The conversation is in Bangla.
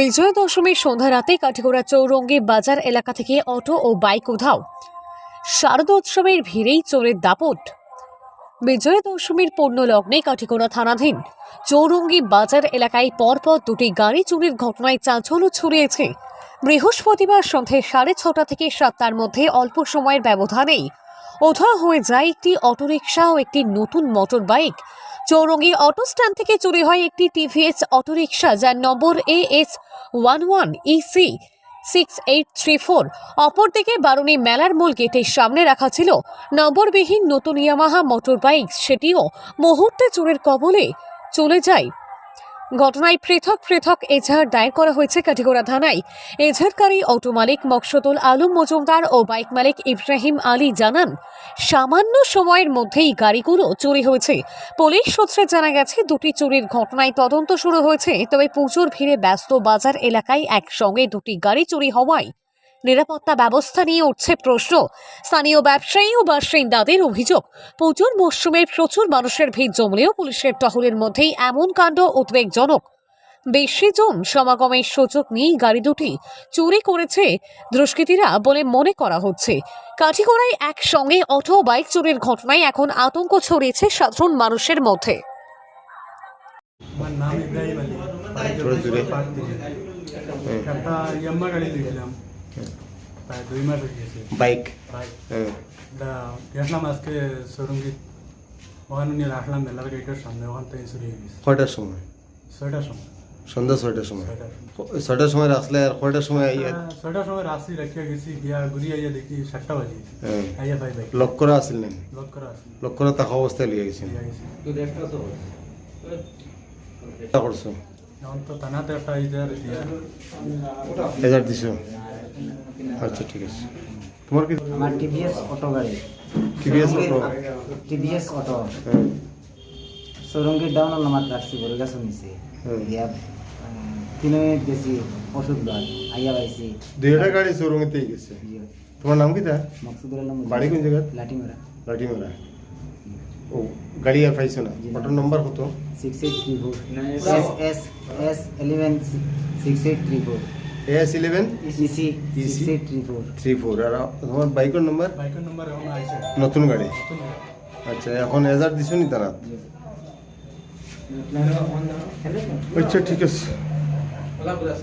বিজয়া দশমীর সন্ধ্যা রাতে কাঠিগোড়া চৌরঙ্গি বাজার এলাকা থেকে অটো ও বাইক উধাও। শারদোৎসবের ভিড়েই চোরের দাপট। বিজয়া দশমীর পূর্ণ লগ্নে কাঠিগোড়া থানাধীন চৌরঙ্গি বাজার এলাকায় পরপর দুটি গাড়ি চুরির ঘটনায় চাঞ্চল্য ছড়িয়েছে। বৃহস্পতিবার সন্ধে সাড়ে ছটা থেকে সাতটার মধ্যে অল্প সময়ের ব্যবধানেই ওঠা হয়ে যায় একটি অটোরিকশা ও একটি নতুন motor bike Chowringhee auto stand থেকে চুরি হয় একটি টিভিএস অটোরিকশা যার number A S one one EC six eight three four. অপরদিকে বারুণী মেলার মূল গেটের সামনে রাখা ছিল নম্বরবিহীন নতুন ইয়ামাহা মোটর বাইক সেটিও মুহূর্তে চোরের কবলে চলে যায় ঘটনায় পৃথক পৃথক এজাহার দায়ের করা হয়েছে কাঠিগোড়া থানায়। এজাহারকারী অটো মালিক মকসুদুল আলম মজুমদার ও বাইক মালিক ইব্রাহিম আলী জানান, সামান্য সময়ের মধ্যেই গাড়িগুলো চুরি হয়েছে। পুলিশ সূত্রে জানা গেছে, দুটি চুরির ঘটনায় তদন্ত শুরু হয়েছে, তবে পুজোর ভিড়ে ব্যস্ত বাজার এলাকায় একসঙ্গে দুটি গাড়ি চুরি হওয়ায় নিরাপত্তা ব্যবস্থা নিয়ে উঠছে প্রশ্ন। স্থানীয় ব্যবসায়ী ও বাসিন্দাদের অভিযোগ পুজোর মরশুমে প্রচুর মানুষের ভিড় জমলেও পুলিশের টহলের মধ্যেই এমন কাণ্ড উদ্বেগজনক। বেশি জন সমাগমের সুযোগ নিয়েই গাড়ি দুটি চুরি করেছে দুষ্কৃতীরা বলে মনে করা হচ্ছে। কাঠিগড়ায় একসঙ্গে অটো বাইক চুরির ঘটনায় এখন আতঙ্ক ছড়িয়েছে সাধারণ মানুষের মধ্যে। আমার নাম ইব্রাহিম আলী। একটা ইয়াম্মা গাড়ি দিয়েছিলাম প্রায় দুই মাস হয়ে গেছে। বাইক? হ্যাঁ গেছিলাম আজকে সরঙ্গিত ওখানে নিয়ে রাখলাম মেলার গেটের সামনে ওখান থেকে চুরি হয়ে গেছে। কয়টার সময়? ছয়টার সময়। সন্ধ্যা ছয়টার সময়? ছয়টার সময়। রাখলে আর কয়টার সময় আইয়া? ছয়টার সময় রাশি রাখিয়া গেছি গিয়া ঘুরি আইয়া দেখি সাতটা বাজে হ্যাঁ আইয়া ভাই ভাই লক করা আছিল না লক করা আছে লক করা থাকা অবস্থায় লিয়ে গেছেন? দিয়া গেছি। তা করছ? এখন তো থানাতে একটা ইজার দিয়া। হাজার দিছো? আচ্ছা ঠিক আছে। তোমার কি আমার টিভিএস অটো গাড়ি। TVS auto? TVS auto. হ্যাঁ। সৌরঙ্গী ডাউন আমার রাখছি বলে গেছে নিচে। হুম। ইয়া তিন মিনিট বেশি ওষুধ লয় আইয়া পাইছি। দুইটা গাড়ি শোরুমেতেই গেছে। তোমার নাম কি তা? মকসুদুল আলম বাড়ি কোন জায়গা লাঠিমারা লাঠিমারা ও গাড়ি আর পাইছো না? অটোর নম্বর কত? Six eight three four S S S eleven six eight three four S eleven EC EC three four three four আর তোমার বাইকের নাম্বার বাইকের নম্বর নতুন গাড়ি? আচ্ছা এখন এজার দিছো নি তারা? আচ্ছা ঠিক আছে। বলা বলা